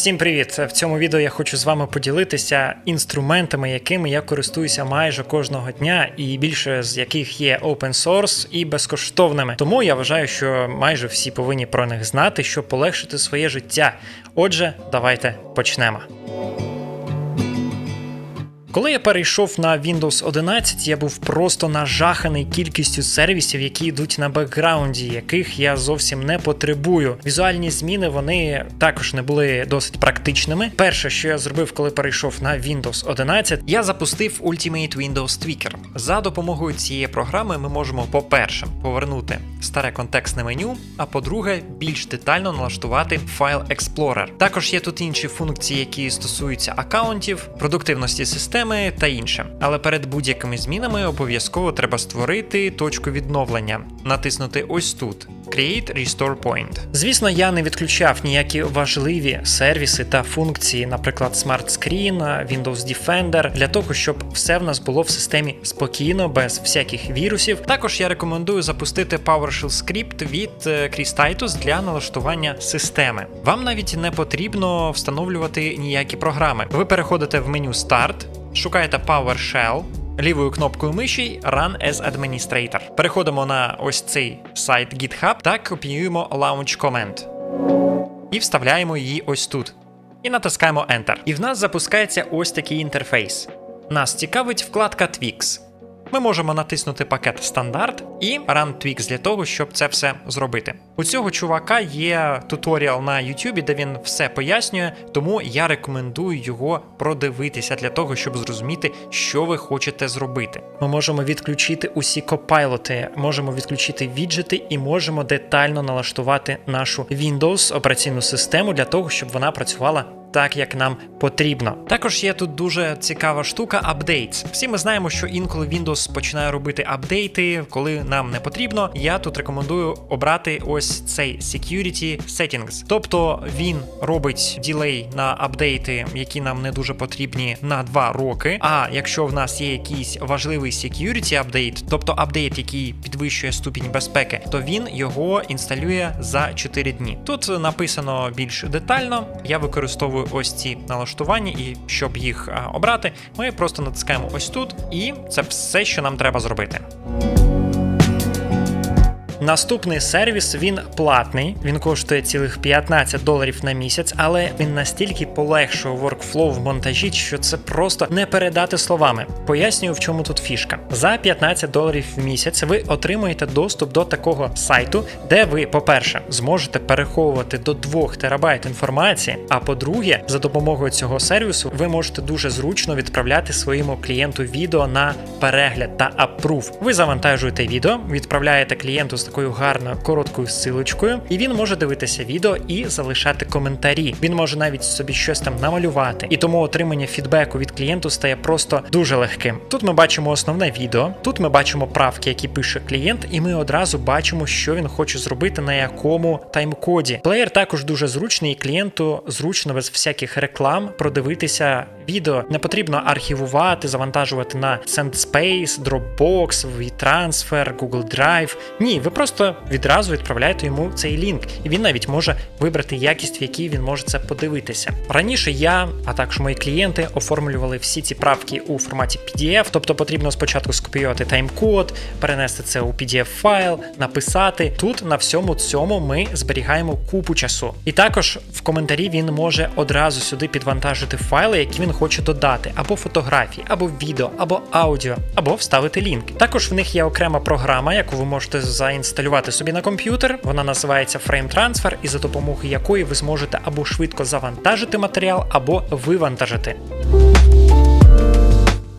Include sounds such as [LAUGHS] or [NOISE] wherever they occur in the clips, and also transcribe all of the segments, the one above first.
Всім привіт! В цьому відео я хочу з вами поділитися інструментами, якими я користуюся майже кожного дня, і більше з яких є open source і безкоштовними. Тому я вважаю, що майже всі повинні про них знати, щоб полегшити своє життя. Отже, давайте почнемо. Коли я перейшов на Windows 11, я був просто нажаханий кількістю сервісів, які йдуть на бекграунді, яких я зовсім не потребую. Візуальні зміни вони також не були досить практичними. Перше, що я зробив, коли перейшов на Windows 11, я запустив Ultimate Windows Tweaker. За допомогою цієї програми ми можемо, по-перше, повернути старе контекстне меню, а по-друге, більш детально налаштувати файл Explorer. Також є тут інші функції, які стосуються аккаунтів, продуктивності системи та інше. Але перед будь-якими змінами обов'язково треба створити точку відновлення, натиснути ось тут. Create Restore Point. Звісно, я не відключав ніякі важливі сервіси та функції, наприклад, Smart Screen, Windows Defender, для того, щоб все в нас було в системі спокійно, без всяких вірусів. Також я рекомендую запустити PowerShell скрипт від е, Cristitus для налаштування системи. Вам навіть не потрібно встановлювати ніякі програми. Ви переходите в меню Start, шукаєте PowerShell, лівою кнопкою миші Run as Administrator. Переходимо на ось цей сайт GitHub та копіюємо Launch Command. І вставляємо її ось тут. І натискаємо Enter. І в нас запускається ось такий інтерфейс. Нас цікавить вкладка Twix. Ми можемо натиснути пакет стандарт і Run Twix для того, щоб це все зробити. У цього чувака є туторіал на YouTube, де він все пояснює, тому я рекомендую його продивитися для того, щоб зрозуміти, що ви хочете зробити. Ми можемо відключити усі копайлоти, можемо відключити віджити і можемо детально налаштувати нашу Windows операційну систему для того, щоб вона працювала так, як нам потрібно. Також є тут дуже цікава штука Updates. Всі ми знаємо, що інколи Windows починає робити апдейти, коли нам не потрібно. Я тут рекомендую обрати ось цей Security Settings. Тобто він робить ділей на апдейти, які нам не дуже потрібні на 2 роки. А якщо в нас є якийсь важливий security апдейт, тобто апдейт, який підвищує ступінь безпеки, то він його інсталює за 4 дні. Тут написано більш детально. Я використовую ось ці налаштування, і щоб їх обрати, ми просто натискаємо ось тут, і це все, що нам треба зробити. Наступний сервіс він платний, він коштує цілих 15 доларів на місяць, але він настільки полегшує workflow в монтажі, що це просто не передати словами. Пояснюю, в чому тут фішка. За 15 доларів в місяць ви отримуєте доступ до такого сайту, де ви, по-перше, зможете переховувати до 2 терабайт інформації. А по-друге, за допомогою цього сервісу ви можете дуже зручно відправляти своєму клієнту відео на перегляд та аппрув. Ви завантажуєте відео, відправляєте клієнту з такою гарною короткою силочкою, і він може дивитися відео і залишати коментарі. Він може навіть собі щось там намалювати. І тому отримання фідбеку від клієнту стає просто дуже легким. Тут ми бачимо основне відео, тут ми бачимо правки, які пише клієнт, і ми одразу бачимо, що він хоче зробити на якому тайм-коді. Плеєр також дуже зручний, і клієнту зручно без всяких реклам продивитися відео. Не потрібно архівувати, завантажувати на SendSpace, Dropbox, WeTransfer, Google Drive. Ні, ви просто відразу відправляєте йому цей лінк, і він навіть може вибрати якість, в якій він може це подивитися. Раніше я, а також мої клієнти, оформлювали всі ці правки у форматі PDF, тобто потрібно спочатку скопіювати тайм-код, перенести це у PDF файл, написати. Тут на всьому цьому ми зберігаємо купу часу. І також в коментарі він може одразу сюди підвантажити файли, які він хоче додати, або фотографії, або відео, або аудіо, або вставити лінк. Також в них є окрема програма, яку ви можете заінсталювати собі на комп'ютер. Вона називається Frame Transfer, і за допомогою якої ви зможете або швидко завантажити матеріал, або вивантажити.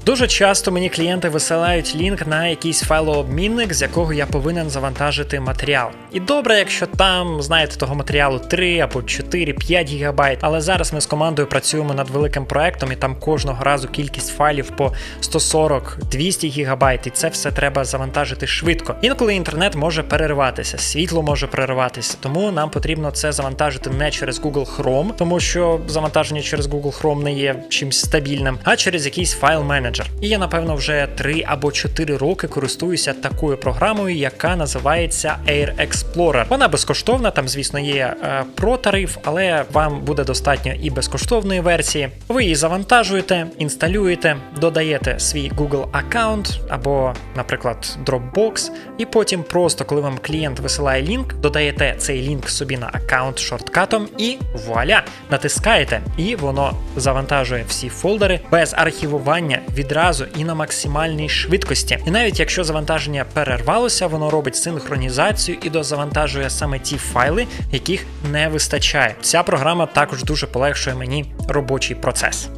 Дуже часто мені клієнти висилають лінк на якийсь файлообмінник, з якого я повинен завантажити матеріал. І добре, якщо там, знаєте, того матеріалу 3 або 4, 5 гігабайт. Але зараз ми з командою працюємо над великим проектом, і там кожного разу кількість файлів по 140-200 гігабайт, і це все треба завантажити швидко. Інколи інтернет може перериватися, світло може перериватися, тому нам потрібно це завантажити не через Google Chrome, тому що завантаження через Google Chrome не є чимось стабільним, а через якийсь файл менеджер. Менеджер. І я, напевно, вже 3 або 4 роки користуюся такою програмою, яка називається Air Explorer. Вона безкоштовна, там, звісно, є е, про-тариф, але вам буде достатньо і безкоштовної версії. Ви її завантажуєте, інсталюєте, додаєте свій Google аккаунт або, наприклад, Dropbox, і потім просто, коли вам клієнт висилає лінк, додаєте цей лінк собі на аккаунт шорткатом і вуаля, натискаєте, і воно завантажує всі фолдери без архівування відразу і на максимальній швидкості. І навіть якщо завантаження перервалося, воно робить синхронізацію і дозавантажує саме ті файли, яких не вистачає. Ця програма також дуже полегшує мені робочий процес.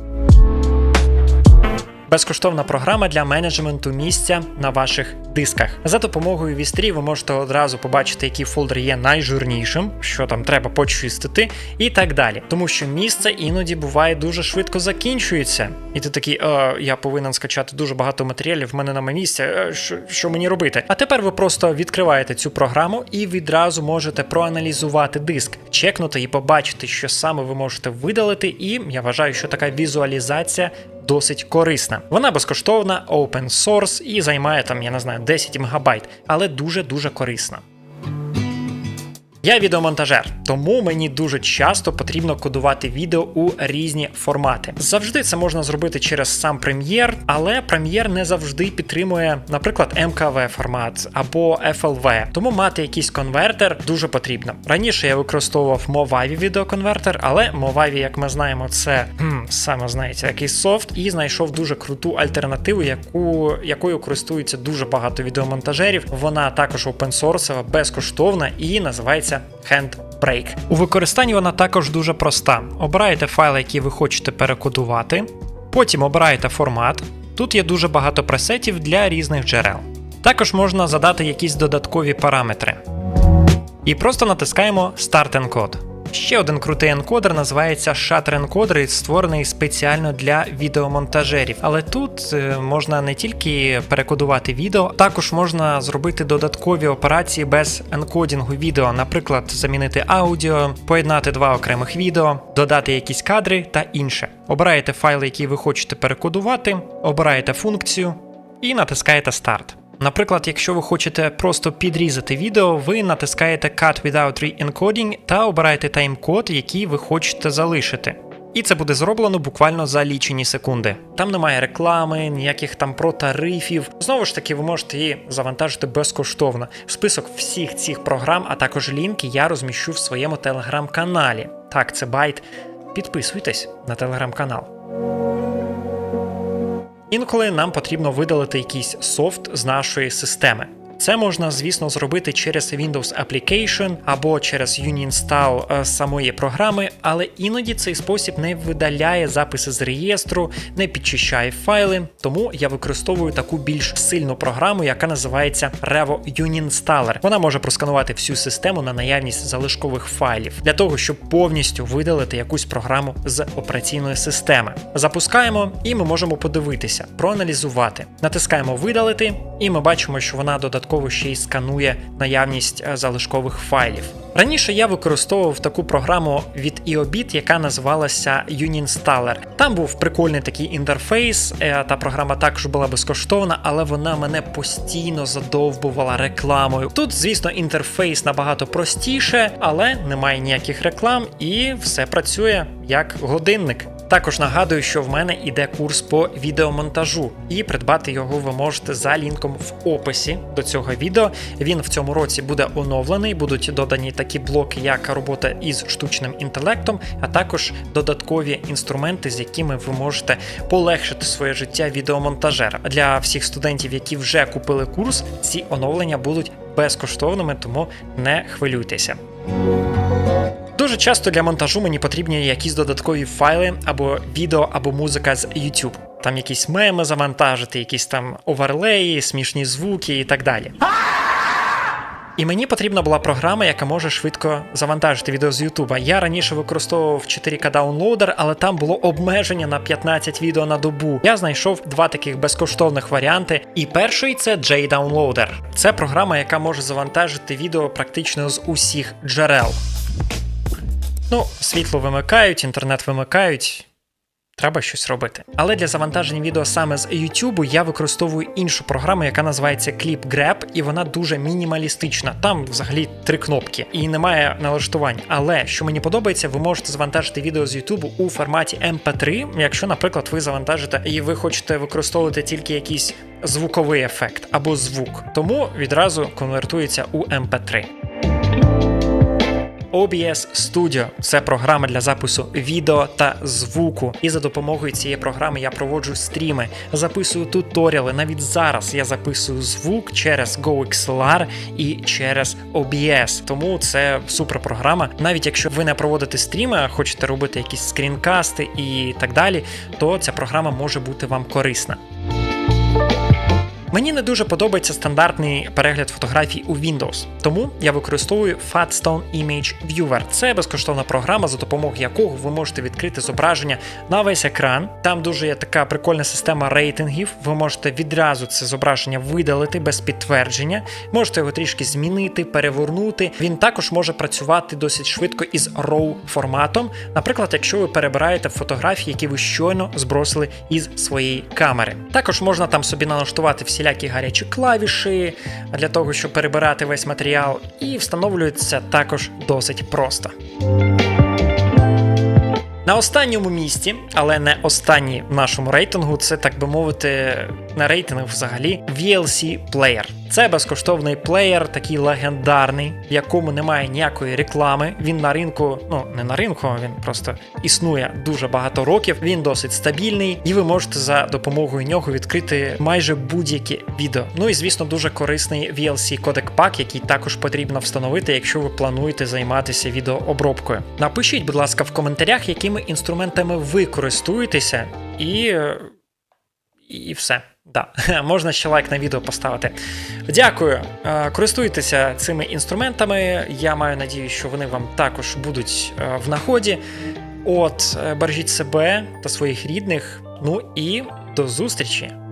Безкоштовна програма для менеджменту місця на ваших дисках. За допомогою вістрі ви можете одразу побачити, який фолдер є найжирнішим, що там треба почистити, і так далі. Тому що місце іноді буває дуже швидко закінчується. І ти такий, е, я повинен скачати дуже багато матеріалів, в мене нема місця. е, що, що мені робити? А тепер ви просто відкриваєте цю програму і відразу можете проаналізувати диск, чекнути і побачити, що саме ви можете видалити. І я вважаю, що така візуалізація досить корисна. Вона безкоштовна, open source і займає там, я не знаю, 10 мегабайт, але дуже-дуже корисна. Я відеомонтажер, тому мені дуже часто потрібно кодувати відео у різні формати. Завжди це можна зробити через сам Premiere, але Premiere не завжди підтримує, наприклад, MKV формат або FLV. Тому мати якийсь конвертер дуже потрібно. Раніше я використовував Movavi відеоконвертер, але Movavi, як ми знаємо, це хм, саме знаєте, якийсь софт, і знайшов дуже круту альтернативу, яку якою користується дуже багато відеомонтажерів. Вона також опенсорсова, безкоштовна і називається Handbrake. У використанні вона також дуже проста. Обираєте файли, які ви хочете перекодувати, потім обираєте формат. Тут є дуже багато пресетів для різних джерел. Також можна задати якісь додаткові параметри. І просто натискаємо Start Encode. Ще один крутий енкодер називається Shutter Encoder і створений спеціально для відеомонтажерів. Але тут е, можна не тільки перекодувати відео, також можна зробити додаткові операції без енкодінгу відео, наприклад, замінити аудіо, поєднати два окремих відео, додати якісь кадри та інше. Обираєте файли, які ви хочете перекодувати, обираєте функцію і натискаєте Старт. Наприклад, якщо ви хочете просто підрізати відео, ви натискаєте Cut Without Re-encoding та обираєте тайм-код, який ви хочете залишити. І це буде зроблено буквально за лічені секунди. Там немає реклами, ніяких там протарифів. Знову ж таки, ви можете її завантажити безкоштовно. Список всіх цих програм, а також лінки я розміщу в своєму телеграм-каналі. Так, це байт. Підписуйтесь на телеграм-канал. Інколи нам потрібно видалити якийсь софт з нашої системи. Це можна, звісно, зробити через Windows Application або через Uninstall е, самої програми, але іноді цей спосіб не видаляє записи з реєстру, не підчищає файли. Тому я використовую таку більш сильну програму, яка називається Revo Uninstaller. Вона може просканувати всю систему на наявність залишкових файлів для того, щоб повністю видалити якусь програму з операційної системи. Запускаємо, і ми можемо подивитися, проаналізувати. Натискаємо видалити, і ми бачимо, що вона додатково ще й сканує наявність е, залишкових файлів. Раніше я використовував таку програму від EOBIT, яка називалася Uninstaller. Там був прикольний такий інтерфейс, е, та програма також була безкоштовна, але вона мене постійно задовбувала рекламою. Тут, звісно, інтерфейс набагато простіше, але немає ніяких реклам і все працює як годинник. Також нагадую, що в мене іде курс по відеомонтажу, і придбати його ви можете за лінком в описі до цього відео. Він в цьому році буде оновлений, будуть додані такі блоки, як робота із штучним інтелектом, а також додаткові інструменти, з якими ви можете полегшити своє життя відеомонтажера. Для всіх студентів, які вже купили курс, ці оновлення будуть безкоштовними, тому не хвилюйтеся. Дуже часто для монтажу мені потрібні якісь додаткові файли або відео, або музика з YouTube. Там якісь меми завантажити, якісь там оверлеї, смішні звуки і так далі. І мені потрібна була програма, яка може швидко завантажити відео з Ютуба. Я раніше використовував 4К даунлоудер, але там було обмеження на 15 відео на добу. Я знайшов два таких безкоштовних варіанти. І перший це JDownloader. Це програма, яка може завантажити відео практично з усіх джерел. Ну, світло вимикають, інтернет вимикають. Треба щось робити. Але для завантаження відео саме з YouTube я використовую іншу програму, яка називається ClipGrab, і вона дуже мінімалістична. Там взагалі три кнопки і немає налаштувань. Але що мені подобається, ви можете завантажити відео з YouTube у форматі MP3, якщо, наприклад, ви завантажите і ви хочете використовувати тільки якийсь звуковий ефект або звук. Тому відразу конвертується у MP3. OBS Studio – це програма для запису відео та звуку. І за допомогою цієї програми я проводжу стріми, записую туторіали. Навіть зараз я записую звук через GoXLR і через OBS. Тому це супер програма. Навіть якщо ви не проводите стріми, а хочете робити якісь скрінкасти і так далі, то ця програма може бути вам корисна. Мені не дуже подобається стандартний перегляд фотографій у Windows, тому я використовую Fatstone Image Viewer. Це безкоштовна програма, за допомогою якого ви можете відкрити зображення на весь екран. Там дуже є така прикольна система рейтингів. Ви можете відразу це зображення видалити без підтвердження, можете його трішки змінити, перевернути. Він також може працювати досить швидко із RAW форматом. Наприклад, якщо ви перебираєте фотографії, які ви щойно збросили із своєї камери. Також можна там собі налаштувати всілякі гарячі клавіші для того, щоб перебирати весь матеріал, і встановлюється також досить просто. На останньому місці, але не останній в нашому рейтингу, це так би мовити, не рейтинг взагалі VLC Player. Це безкоштовний плеєр, такий легендарний, в якому немає ніякої реклами. Він на ринку, ну не на ринку, він просто існує дуже багато років. Він досить стабільний, і ви можете за допомогою нього відкрити майже будь-яке відео. Ну і звісно, дуже корисний VLC кодек пак, який також потрібно встановити, якщо ви плануєте займатися відеообробкою. Напишіть, будь ласка, в коментарях, якими інструментами ви користуєтеся, і, і все. Да, [LAUGHS] можна ще лайк на відео поставити. Дякую. Е, Користуйтеся цими інструментами. Я маю надію, що вони вам також будуть е, в наході. От, е, бережіть себе та своїх рідних. Ну і до зустрічі!